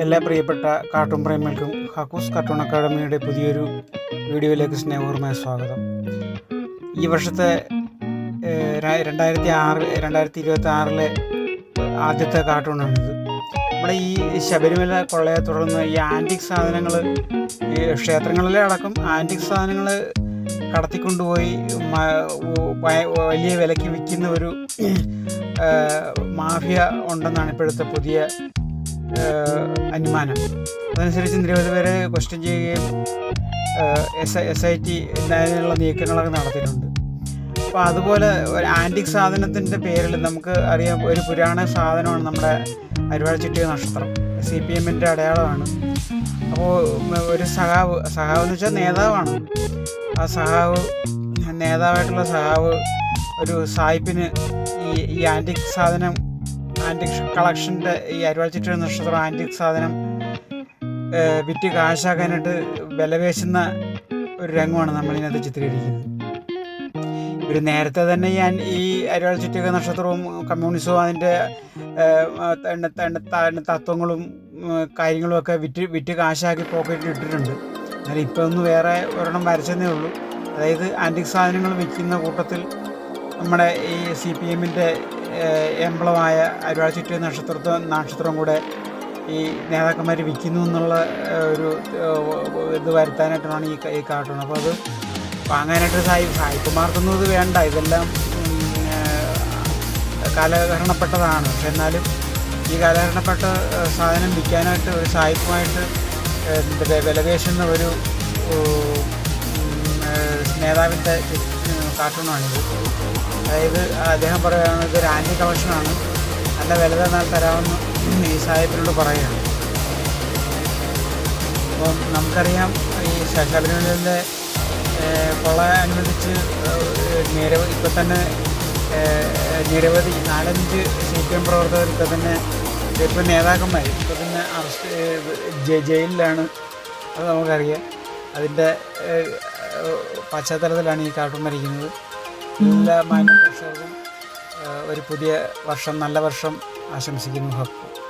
എല്ലാ പ്രിയപ്പെട്ട cartoon പ്രേമികൾക്കും ഹക്കൂസ് cartoon അക്കാഡമിയുടെ പുതിയൊരു വീഡിയോയിലേക്ക് സ്നേഹപൂർവമായ സ്വാഗതം. ഈ വർഷത്തെ രണ്ടായിരത്തി ആറ് രണ്ടായിരത്തി ഇരുപത്തി ആറിലെ ആദ്യത്തെ കാർട്ടൂണാണിത്. നമ്മുടെ ഈ ശബരിമല കൊള്ളയെ തുടർന്ന് ഈ ആന്റിക് സാധനങ്ങൾ ഈ ക്ഷേത്രങ്ങളിലെ അടക്കം ആന്റിക് സാധനങ്ങൾ കടത്തിക്കൊണ്ടുപോയി വലിയ വിലയ്ക്ക് വിൽക്കുന്ന ഒരു മാഫിയ ഉണ്ടെന്നാണ് ഇപ്പോഴത്തെ പുതിയ അനുമാനം. അതനുസരിച്ച് നിരവധി പേരെ ക്വസ്റ്റ്യൻ ചെയ്യുകയും എസ് എസ് ഐ ടി എന്നതിനുള്ള നീക്കങ്ങളൊക്കെ നടത്തിയിട്ടുണ്ട്. അപ്പോൾ അതുപോലെ ഒരു ആന്റിക് സാധനത്തിന്റെ പേരിൽ നമുക്ക് അറിയാം ഒരു പുരാണ സാധനമാണ് നമ്മുടെ അരുവാൾ ചുറ്റിയ നക്ഷത്രം. സി പി എമ്മിന്റെ അടയാളമാണ്. അപ്പോൾ ഒരു സഹാവ് സഹാവ് എന്ന് വെച്ചാൽ നേതാവാണ്. ആ സഹാവ് നേതാവായിട്ടുള്ള സഹാവ് ഒരു സായിപ്പിന് ഈ ഈ ആന്റിക് സാധനം ആന്റിക് കളക്ഷന്റെ ഈ അരുവാൾ ചുറ്റിയ നക്ഷത്രം ആന്റിക് സാധനം വിറ്റ് കാശാക്കാനായിട്ട് വിലപേശുന്ന ഒരു രംഗമാണ് നമ്മളിതിനകത്ത് ചിത്രീകരിക്കുന്നത്. ഇവർ നേരത്തെ തന്നെ ഞാൻ ഈ അരിവാൾ ചുറ്റിക നക്ഷത്രവും കമ്മ്യൂണിസവും അതിന്റെ തത്വങ്ങളും കാര്യങ്ങളും ഒക്കെ വിറ്റ് വിറ്റ് കാശാക്കി പോക്കറ്റിൽ ഇട്ടിട്ടുണ്ട്. എന്നാൽ ഇപ്പോൾ ഒന്ന് വേറെ ഒരെണ്ണം വരച്ചതേ ഉള്ളൂ. അതായത് ആന്റിക് സാധനങ്ങൾ വിൽക്കുന്ന കൂട്ടത്തിൽ നമ്മുടെ ഈ സി പി എമ്മിന്റെ എംബ്ലമായ അരിവാൾ ചുറ്റിയ നക്ഷത്രത്തെ നക്ഷത്രം കൂടെ ഈ നേതാക്കന്മാർ വിൽക്കുന്നു എന്നുള്ള ഒരു ഇത് വരുത്താനായിട്ടാണ് ഈ ഈ കാർട്ടൂൺ അപ്പോൾ അത് വാങ്ങാനായിട്ട് സായി സായിപ്പുമാർക്കൊന്നും ഇത് വേണ്ട. ഇതെല്ലാം കാലഹരണപ്പെട്ടതാണ്. പക്ഷെ എന്നാലും ഈ കാലഹരണപ്പെട്ട സാധനം വിൽക്കാനായിട്ട് ഒരു സായിപ്പുമായിട്ട് വിലപേശുന്ന ഒരു നേതാവിന്റെ കാർട്ടൂണാണിത് അതായത് അദ്ദേഹം പറയുകയാണ് ഇതൊരു ആന്റി കളക്ഷനാണ് നല്ല വില തന്നാൽ തരാമെന്ന് ഈ സാഹിബിനോട് പറയുകയാണ്. അപ്പം നമുക്കറിയാം ഈ ശബരിമലയിലെ കൊള്ള അനുബന്ധിച്ച് നിരവധി ഇപ്പം തന്നെ നിരവധി നാലഞ്ച് സി പി എം പ്രവർത്തകർ ഇപ്പം തന്നെ ഇപ്പം നേതാക്കന്മാർ ഇപ്പം തന്നെ അറസ്റ്റ് ജയിലിലാണ്. അത് നമുക്കറിയാം. അതിന്റെ പശ്ചാത്തലത്തിലാണ് ഈ കാട്ടുമരിക്കുന്നത് എല്ലാ മാന്യ പ്രേക്ഷകർക്കും ഒരു പുതിയ വർഷം നല്ല വർഷം ആശംസിക്കുന്നു. ഹക്കു